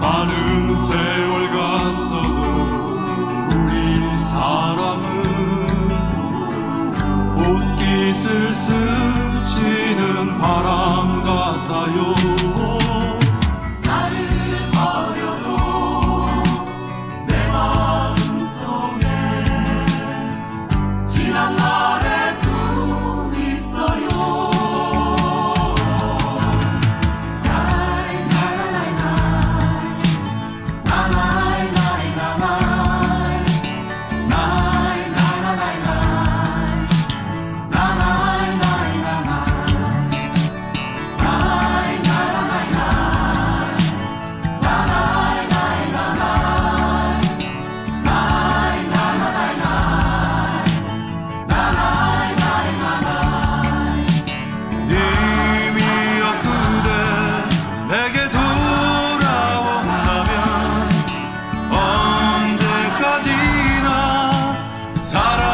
많은 세월 갔어도 우리 사랑은 옷깃을 스치는 바람 사랑.